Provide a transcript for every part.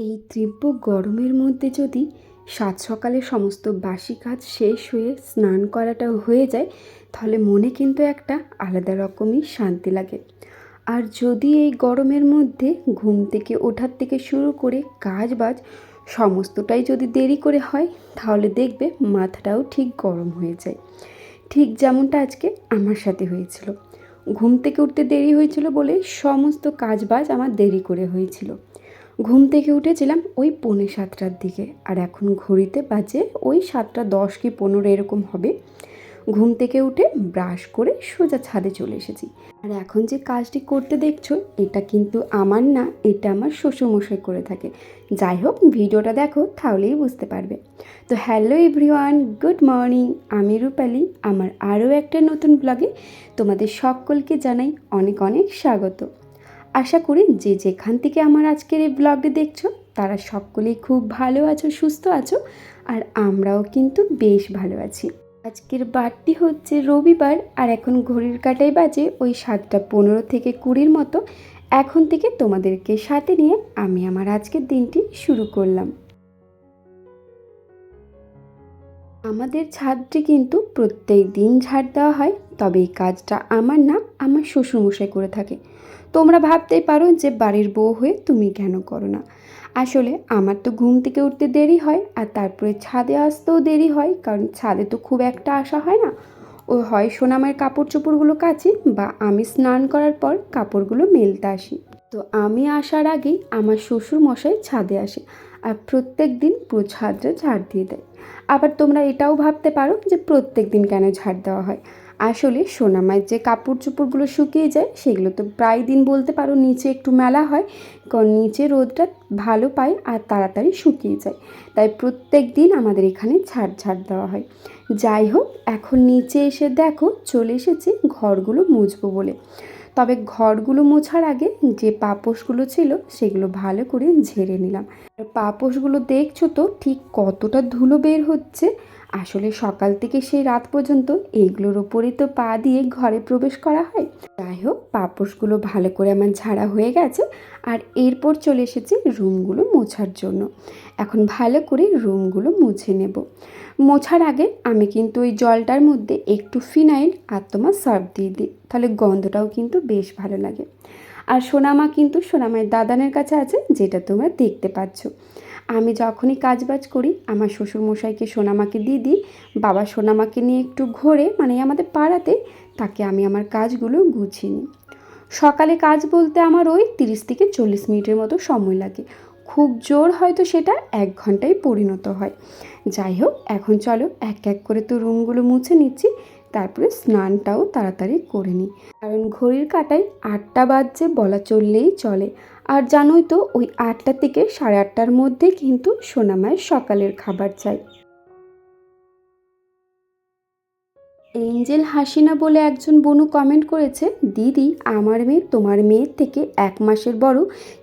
তীব্র গরমের মধ্যে যদি সাত সকালে সমস্ত বাসি কাজ শেষ হয়ে স্নান করাটা হয়ে যায়, তাহলে মনে কিন্তু একটা আলাদা রকমই শান্তি লাগে। আর যদি এই গরমের মধ্যে ঘুম থেকে ওঠার থেকে শুরু করে কাজ বাজ সমস্তটাই যদি দেরি করে হয়, তাহলে দেখবে মাথাটাও ঠিক গরম হয়ে যায়। ঠিক যেমনটা আজকে আমার সাথে হয়েছিল। ঘুম থেকে উঠতে দেরি হয়েছিল বলে সমস্ত কাজ বাজ আমার দেরি করে হয়েছিল। ঘুম থেকে উঠেছিলাম ওই পৌনে সাতটার দিকে, আর এখন ঘড়িতে বাজে ওই সাতটা দশ কি পনেরো এরকম হবে। ঘুম থেকে উঠে ব্রাশ করে সোজা ছাদে চলে এসেছি। আর এখন যে কাজটি করতে দেখছ, এটা কিন্তু আমার না, এটা আমার শ্বশুরমশাই করে থাকে। যাই হোক, ভিডিওটা দেখো, তাহলেই বুঝতে পারবে। তো হ্যালো এভরিওয়ান, গুড মর্নিং, আমি রূপালি। আমার আরও একটা নতুন ব্লগে তোমাদের সকলকে জানাই অনেক অনেক স্বাগত। আশা করি যে যেখান থেকে আমার আজকের এই ব্লগটি দেখছ, তারা সকলেই খুব ভালো আছো, সুস্থ আছো, আর আমরাও কিন্তু বেশ ভালো আছি। আজকের বারটি হচ্ছে রবিবার, আর এখন ঘড়ির কাটাই বাজে ওই সাতটা পনেরো থেকে কুড়ির মতো। এখন থেকে তোমাদেরকে সাথে নিয়ে আমি আমার আজকের দিনটি শুরু করলাম। আমাদের ছাদটি কিন্তু প্রত্যেক দিন ঝাড় দেওয়া হয়, তবে এই কাজটা আমার না, আমার শ্বশুরমশাই করে থাকে। তোমরা ভাবতেই পারো যে বাড়ির বউ হয়ে তুমি কেন করো না। আসলে আমার তো ঘুম থেকে উঠতে দেরি হয় আর তারপরে ছাদে আসতেও দেরি হয়, কারণ ছাদে তো খুব একটা আসা হয় না। ও হয় সোনামের কাপড় চোপড়গুলো কাচি বা আমি স্নান করার পর কাপড়গুলো মেলতে আসি। তো আমি আসার আগেই আমার শ্বশুর মশাই ছাদে আসে আর প্রত্যেক দিন পুরো ছাদটা ঝাড় দিয়ে দেয়। আবার তোমরা এটাও ভাবতে পারো যে প্রত্যেক দিন কেন ঝাড় দেওয়া হয়। আসলে সোনামায়ের যে কাপড় চোপড়গুলো শুকিয়ে যায়, সেগুলো তো প্রায় দিন বলতে পারো নিচে একটু মেলা হয়, কারণ নিচে রোদটা ভালো পায় আর তাড়াতাড়ি শুকিয়ে যায়। তাই প্রত্যেক দিন আমাদের এখানে ছাড় ঝাড় দেওয়া হয়। যাই হোক, এখন নিচে এসে দেখো চলে এসেছে ঘরগুলো মুছবো বলে। তবে ঘরগুলো মোছার আগে যে পাপোশগুলো ছিল, সেগুলো ভালো করে ঝেড়ে নিলাম। পাপোশগুলো দেখছ তো, ঠিক কতটা ধুলো বের হচ্ছে। আসলে সকাল থেকে সেই রাত পর্যন্ত এইগুলোর ওপরেই তো পা দিয়ে ঘরে প্রবেশ করা হয়। যাই হোক, পাপোশগুলো ভালো করে আমার ঝাড়া হয়ে গেছে আর এরপর চলে এসেছি রুমগুলো মোছার জন্য। এখন ভালো করে রুমগুলো মুছে নেব। মোছার আগে আমি কিন্তু ওই জলটার মধ্যে একটু ফিনাইল আর তোমার সার্ফ দিয়ে দিই, তাহলে গন্ধটাও কিন্তু বেশ ভালো লাগে। আর সোনামা কিন্তু সোনামায়ের দাদানের কাছে আছে, যেটা তোমরা দেখতে পাচ্ছ। আমি যখনই কাজবাজ করি, আমার শ্বশুরমশাইকে, সোনামাকে দিয়ে দিই বাবা সোনামাকে নিয়ে একটু ঘোরে মানে আমাদের পাড়াতে, তাকে আমি আমার কাজগুলো গুছিয়ে নিই। সকালে কাজ বলতে আমার ওই তিরিশ থেকে চল্লিশ মিনিটের মতো সময় লাগে। খুব জোর হয়তো সেটা এক ঘন্টায় পরিণত হয়। যাই হোক, এখন চলো এক এক করে তো রুমগুলো মুছে নিচ্ছি, তারপরে স্নানটাও তাড়াতাড়ি করে নিই। কারণ ঘড়ির কাটায় আটটা বাজছে বলা চললেই চলে। আর জানোই তো ওই আটটা থেকে সাড়ে আটটার মধ্যে কিন্তু সোনামায়ের সকালের খাবার চাই। এঞ্জেল হাসিনা বলে একজন বনু কমেন্ট করেছে, দিদি, আমার মেয়ে তোমার মেয়ের থেকে এক মাসের বড়,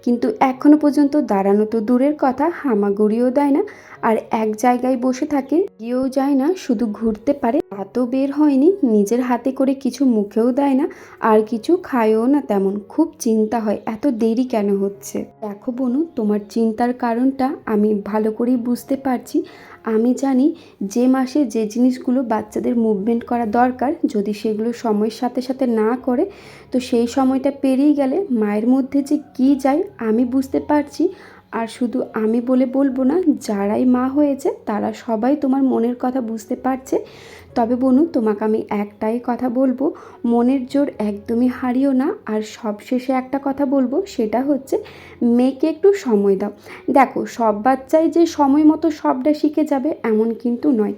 কিন্তু এখনও পর্যন্ত দাঁড়ানো তো দূরের কথা, হামাগুড়িও দেয় না, আর এক জায়গায় বসে থাকে গিয়েও যায় না, শুধু ঘুরতে পারে হাতও বের হয়নি, নিজের হাতে করে কিছু মুখেও দেয় না, আর কিছু খায়ও না তেমন, খুব চিন্তা হয়, এত দেরি কেন হচ্ছে? দেখো বনু, তোমার চিন্তার কারণটা আমি ভালো করেই বুঝতে পারছি আমি জানি যে মাসে যে জিনিসগুলো বাচ্চাদের মুভমেন্ট করা দরকার, যদি সেগুলো সময়ের সাথে সাথে না করে, তো সেই সময়টা পেরিয়ে গেলে মায়ের মধ্যে যে কী যায় আমি বুঝতে পারছি। আর শুধু আমি বলে বলব না, যারাই মা হয়েছে তারা সবাই তোমার মনের কথা বুঝতে পারছে। তবে বনু, তোমাকে আমি একটাই কথা বলব, মনের জোর একদমই হারিও না। আর সবশেষে একটা কথা বলব, সেটা হচ্ছে মেয়েকে একটু সময় দাও। দেখো, সব বাচ্চাই যে সময় মতো সবটা শিখে যাবে, এমন কিন্তু নয়।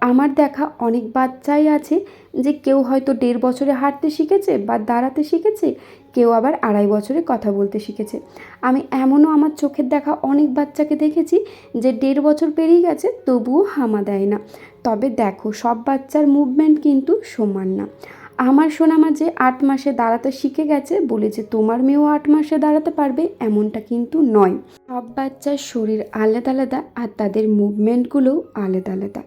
আমার দেখা অনেক বাচ্চাই আছে যে কেউ হয়তো দেড় বছরে হাঁটতে শিখেছে বা দাঁড়াতে শিখেছে, কেউ আবার আড়াই বছরে কথা বলতে শিখেছে। আমি এমনও আমার চোখের দেখা অনেক বাচ্চাকে দেখেছি যে দেড় বছর পেরিয়ে গেছে তবুও হামা দেয় না। তবে দেখো, সব বাচ্চার মুভমেন্ট কিন্তু সমান না। আমার সোনামা যে আট মাসে দাঁড়াতে শিখে গেছে বলে যে তোমার মেয়েও আট মাসে দাঁড়াতে পারবে, এমনটা কিন্তু নয়। সব বাচ্চার শরীর আলাদা আলাদা আর তাদের মুভমেন্টগুলোও আলাদা আলাদা।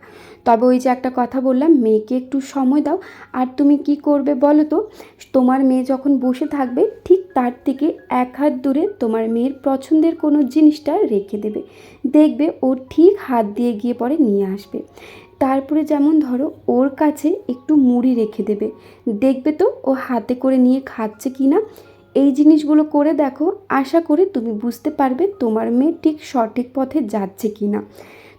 তবে ওই যে একটা কথা বললাম, মেয়েকে একটু সময় দাও। আর তুমি কি করবে বলো তো? তোমার মেয়ে যখন বসে থাকবে, ঠিক তার থেকে এক হাত দূরে তোমার মেয়ের পছন্দের কোনো জিনিসটা রেখে দেবে। দেখবে ও ঠিক হাত দিয়ে গিয়ে পরে নিয়ে আসবে। তারপরে যেমন ধরো ওর কাছে একটু মুড়ি রেখে দেবে। দেখবে তো ও হাতে করে নিয়ে খাচ্ছে কি না? এই জিনিসগুলো করে দেখো, আশা করি তুমি বুঝতে পারবে তোমার মেয়ে ঠিক সঠিক পথে যাচ্ছে কি না।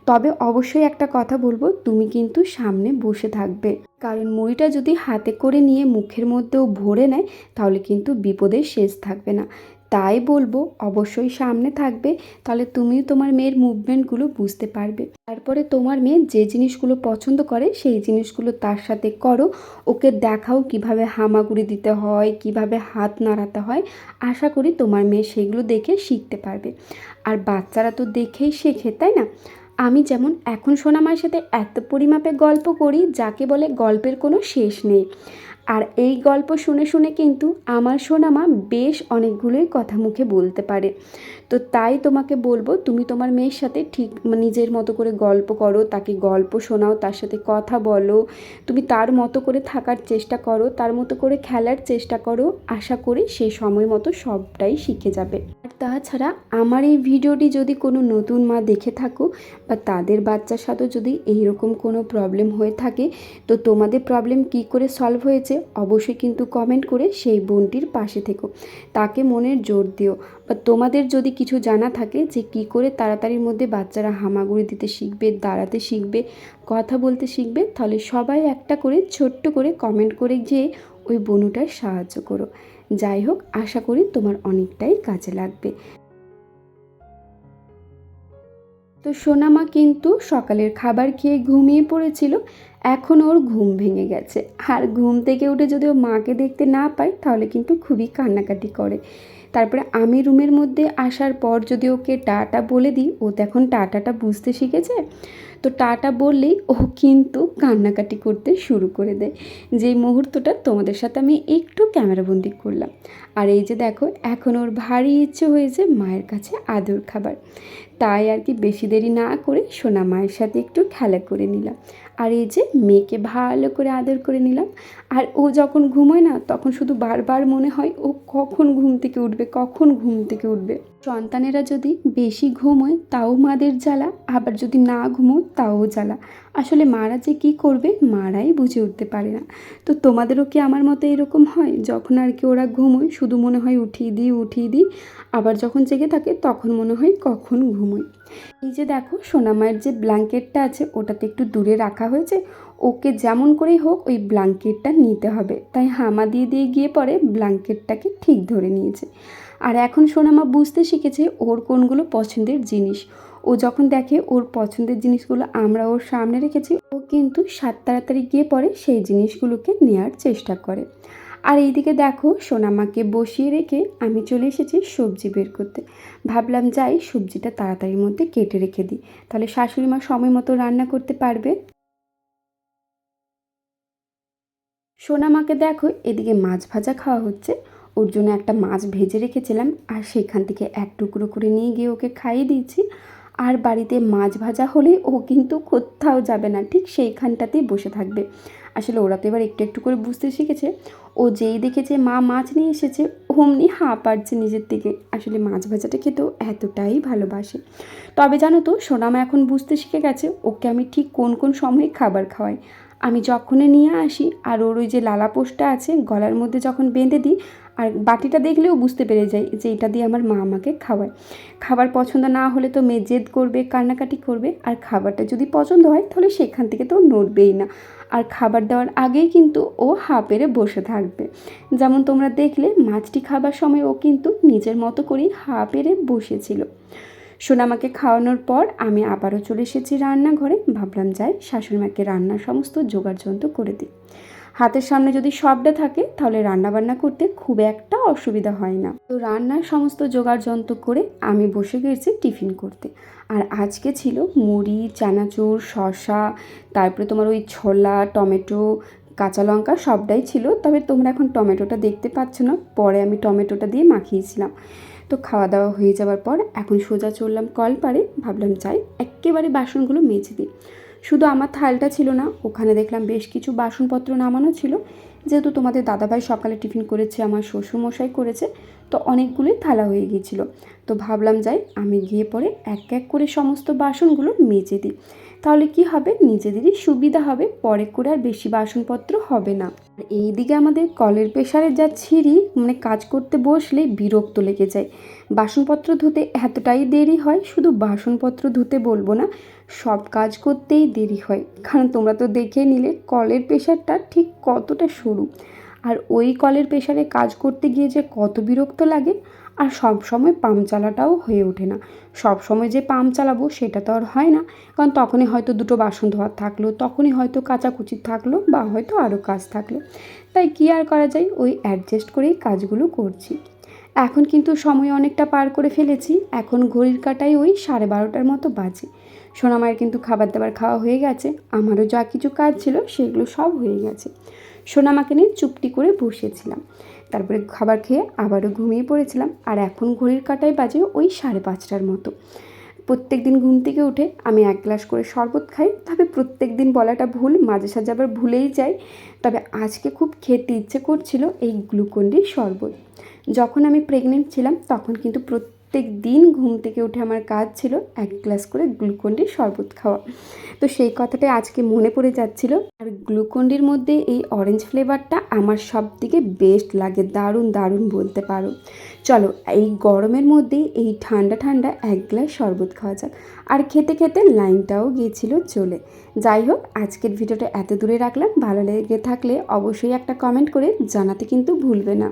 তবে অবশ্যই একটা কথা বলব, তুমি কিন্তু সামনে বসে থাকবে। কারণ মুড়িটা যদি হাতে করে নিয়ে মুখের মধ্যেও ভরে নেয়, তাহলে কিন্তু বিপদের শেষ থাকবে না। তাই বলব, অবশ্যই সামনে থাকবে। তাহলে তুমিও তোমার মেয়ের মুভমেন্টগুলো বুঝতে পারবে। তারপরে তোমার মেয়ে যে জিনিসগুলো পছন্দ করে, সেই জিনিসগুলো তার সাথে করো। ওকে দেখাও কীভাবে হামাগুড়ি দিতে হয়, কীভাবে হাত নাড়াতে হয়। আশা করি তোমার মেয়ে সেগুলো দেখে শিখতে পারবে। আর বাচ্চারা তো দেখেই শেখে, তাই না? আমি যেমন এখন সোনামার সাথে এত পরিমাপে গল্প করি, যাকে বলে গল্পের কোনো শেষ নেই। আর এই গল্প শুনে শুনে কিন্তু আমার সোনামা বেশ অনেকগুলোই কথা মুখে বলতে পারে। তো তাই তোমাকে বলব, তুমি তোমার মেয়ের সাথে ঠিক নিজের মতো করে গল্প করো, তাকে গল্প শোনাও, তার সাথে কথা বলো, তুমি তার মতো করে থাকার চেষ্টা করো, তার মতো করে খেলার চেষ্টা করো, আশা করি সে সময় মতো সবটাই শিখে যাবে। আর তাছাড়া আমার এই ভিডিওটি যদি কোনো নতুন মা দেখে থাকো বা তাদের বাচ্চার সাথেও যদি এইরকম কোনো প্রবলেম হয়ে থাকে, তো তোমাদের প্রবলেম কি করে সলভ হয়েছে অবশ্যই কিন্তু কমেন্ট করে সেই বোনটির পাশে থেকো। তাকে মনের জোর দিও। বা তোমাদের যদি কিছু জানা থাকে যে কি করে তাড়াতাড়ির মধ্যে বাচ্চারা হামাগুড়ি দিতে শিখবে, দাঁড়াতে শিখবে, কথা বলতে শিখবে। তাহলে সবাই একটা করে ছোট্ট করে কমেন্ট করে গিয়ে ওই বনুটার সাহায্য করো। যাই হোক, আশা করি তোমার অনেকটাই কাজে লাগবে। তো সোনামা কিন্তু সকালের খাবার খেয়ে ঘুমিয়ে পড়েছিল। এখন ওর ঘুম ভেঙে গেছে। আর ঘুম থেকে উঠে যদি ও মাকে দেখতে না পায়, তাহলে কিন্তু খুবই কান্নাকাটি করে। তারপরে আমি রুমের মধ্যে আসার পর যদি ওকে টাটা বলে দিই, ও তো এখন টাটাটা বুঝতে শিখেছে। তো টাটা বললেই ও কিন্তু কান্নাকাটি করতে শুরু করে দেয়। যেই মুহূর্তটা তোমাদের সাথে আমি একটু ক্যামেরাবন্দি করলাম। আর এই যে দেখো, এখন ওর ভারী ইচ্ছে হয়েছে মায়ের কাছে আদর খাবার। তাই আর কি বেশি দেরি না করে সোনা মায়ের সাথে একটু খেলা করে নিলাম। আর এই যে মেয়েকে ভালো করে আদর করে নিলাম। আর ও যখন ঘুমোয় না, তখন শুধু বারবার মনে হয়, ও কখন ঘুম থেকে উঠবে, কখন ঘুম থেকে উঠবে। সন্তানেরা যদি বেশি ঘুমোয়, তাও মাদের জ্বালা, আবার যদি না ঘুমোয়, তাও জ্বালা। আসলে মারা যে কী করবে, মারাই বুঝে উঠতে পারে না। তো তোমাদেরও কি আমার মতো এরকম হয়? যখন আর কি ওরা ঘুমোয়, শুধু মনে হয় উঠিয়ে দিই উঠিয়ে দিই, আবার যখন জেগে থাকে, তখন মনে হয় কখন ঘুমোয়। এই যে দেখো সোনামায়ের যে ব্ল্যাঙ্কেটটা আছে, ওটাতে একটু দূরে রাখা হয়েছে। ওকে যেমন করেই হোক, ওই ব্ল্যাঙ্কেটটা নিতে হবে। তাই হামা দিয়ে দিয়ে গিয়ে পরে ব্ল্যাঙ্কেটটাকে ঠিক ধরে নিয়েছে। আর এখন সোনামা বুঝতে শিখেছে ওর কোনগুলো পছন্দের জিনিস। ও যখন দেখে ওর পছন্দের জিনিসগুলো আমরা ওর সামনে রেখেছি, ও কিন্তু সাত তাড়াতাড়ি গিয়ে পরে সেই জিনিসগুলোকে নেওয়ার চেষ্টা করে। আর এইদিকে দেখো সোনামাকে বসিয়ে রেখে আমি চলে এসেছি সবজি বের করতে। ভাবলাম যাই সবজিটা তাড়াতাড়ির মধ্যে কেটে রেখে দিই। তাহলে শাশুড়ি মা সময় মতো রান্না করতে পারবে। সোনামাকে দেখো এদিকে মাছ ভাজা খাওয়া হচ্ছে। ওর জন্য একটা মাছ ভেজে রেখেছিলাম আর সেখান থেকে এক টুকরো করে নিয়ে গিয়ে ওকে খাইয়ে দিয়েছি। আর বাড়িতে মাছ ভাজা হলে ও কিন্তু কোথাও যাবে না, ঠিক সেইখানটাতেই বসে থাকবে। আসলে ওরা তো এবার একটু একটু করে বুঝতে শিখেছে। ও যেই দেখেছে মা মাছ নিয়ে এসেছে, অমনি হাঁ পারছে নিজের থেকে। আসলে মাছ ভাজাটা খেতেও এতটাই ভালোবাসে। তবে জানো তো, সোনামা এখন বুঝতে শিখে গেছে, ওকে আমি ঠিক কোন কোন সময়ে খাবার খাওয়াই। আমি যখনই নিয়ে আসি আর ওর ওই যে লালা পোস্টটা আছে, গলার মধ্যে যখন বেঁধে দিই আর বাটিটা দেখলেও বুঝতে পেরে যাই যে এটা দিয়ে আমার মা আমাকে খাওয়ায়। খাবার পছন্দ না হলে তো মেয়ে জেদ করবে, কান্নাকাটি করবে। আর খাবারটা যদি পছন্দ হয়, তাহলে সেখান থেকে তো নড়বেই না। আর খাবার দেওয়ার আগেই কিন্তু ও হা পেরে বসে থাকবে। যেমন তোমরা দেখলে, মাছটি খাবার সময় ও কিন্তু নিজের মতো করেই হা পেরে বসেছিল সোনামাকে খাওয়ানোর পর আমি আবারও চলে এসেছি রান্নাঘরে। ভাবলাম, যাই, শাশুড়ি মাকে রান্নার সমস্ত জোগাড় যন্ত্র করে দিই। হাতের সামনে যদি সবটা থাকে, তাহলে রান্না বান্না করতে খুব একটা অসুবিধা হয় না। তো রান্নার সমস্ত জোগাড় যন্ত্র করে আমি বসে গেছি টিফিন করতে। আর আজকে ছিল মুড়ি, চানাচুর, শসা, তারপরে তোমার ওই ছোলা, টমেটো, কাঁচা লঙ্কা সবটাই ছিল। তবে তোমরা এখন টমেটোটা দেখতে পাচ্ছ না, পরে আমি টমেটোটা দিয়ে মাখিয়েছিলাম। তো খাওয়া দাওয়া হয়ে যাওয়ার পর এখন সোজা চললাম কল পারে ভাবলাম যাই, একেবারে বাসনগুলো মেজে দিই। শুধু আমার থালটা ছিল না, ওখানে দেখলাম বেশ কিছু বাসনপত্র নামানো ছিল। যেহেতু তোমাদের দাদাভাই সকালে টিফিন করেছে, আমার শ্বশুরমশাই করেছে, তো অনেকগুলোই থালা হয়ে গিয়েছিল। তো ভাবলাম যাই, আমি গিয়ে পরে এক এক করে সমস্ত বাসনগুলো মেজে দিই। তাহলে কি হবে? নিজেদেরই সুবিধা হবে। পরে করে আর বেশি বাসনপত্র হবে না। আর এইদিকে আমাদের কলের প্রেশারে যা ছিঁড়ি মানে কাজ করতে বসলে বিরক্ত লেগে যায়। বাসনপত্র ধুতে এতটাই দেরি হয়, শুধু বাসনপত্র ধুতে বলব না, সব কাজ করতেই দেরি হয়। কারণ তোমরা তো দেখে নিলে, কলের প্রেশারটা ঠিক কতটা সরু। আর ওই কলের প্রেশারে কাজ করতে গিয়ে যে কত বিরক্ত লাগে আর সব সময় পাম্প চালাটাও হয়ে ওঠে না। সব সময় যে পাম্প চালাবো সেটা তো আর হয় না। কারণ তখনই হয়তো দুটো বাসন ধোয়ার থাকল, তখনই হয়তো কাচাকুচি থাকল বা হয়তো আরও কাজ থাকল। তাই কী আর করা যায়? ওই অ্যাডজাস্ট করেই কাজগুলো করছি। এখন কিন্তু সময় অনেকটা পার করে ফেলেছি। এখন ঘড়ির কাটায় ওই সাড়ে বারোটার মতো বাজে। সোনামায়ের কিন্তু খাবার দাবার খাওয়া হয়ে গেছে। আমারও যা কিছু কাজ ছিল সেগুলো সব হয়ে গেছে। সোনামাকে নিয়ে চুপটি করে বসেছিলাম। তারপরে খাবার খেয়ে আবারও ঘুমিয়ে পড়েছিলাম। আর এখন ঘড়ির কাটায় বাজে ওই সাড়ে পাঁচটার মতো। প্রত্যেক দিন ঘুম থেকে উঠে আমি এক গ্লাস করে শরবত খাই। তবে প্রত্যেক দিন বলাটা ভুল, মাঝে সাঝে আবার ভুলেই যাই। তবে আজকে খুব খেতে ইচ্ছে করছিল এই গ্লুকন্ডির শরবত। যখন আমি প্রেগনেন্ট ছিলাম, তখন কিন্তু প্রত্যেক দিন ঘুম থেকে উঠে আমার কাজ ছিল এক গ্লাস করে গ্লুকন্ডির শরবত খাওয়া। তো সেই কথাটাই আজকে মনে পড়ে যাচ্ছিল। আর গ্লুকন্ডির মধ্যে এই অরেঞ্জ ফ্লেভারটা আমার সব থেকে বেস্ট লাগে, দারুণ দারুণ বলতে পারো। চলো, এই গরমের মধ্যেই এই ঠান্ডা ঠান্ডা এক গ্লাস শরবত খাওয়া যাক। আর খেতে খেতে লাইনটাও গিয়েছিল চলে। যাই হোক, আজকের ভিডিওটা এত দূরে রাখলাম। ভালো লেগে থাকলে অবশ্যই একটা কমেন্ট করে জানাতে কিন্তু ভুলবে না।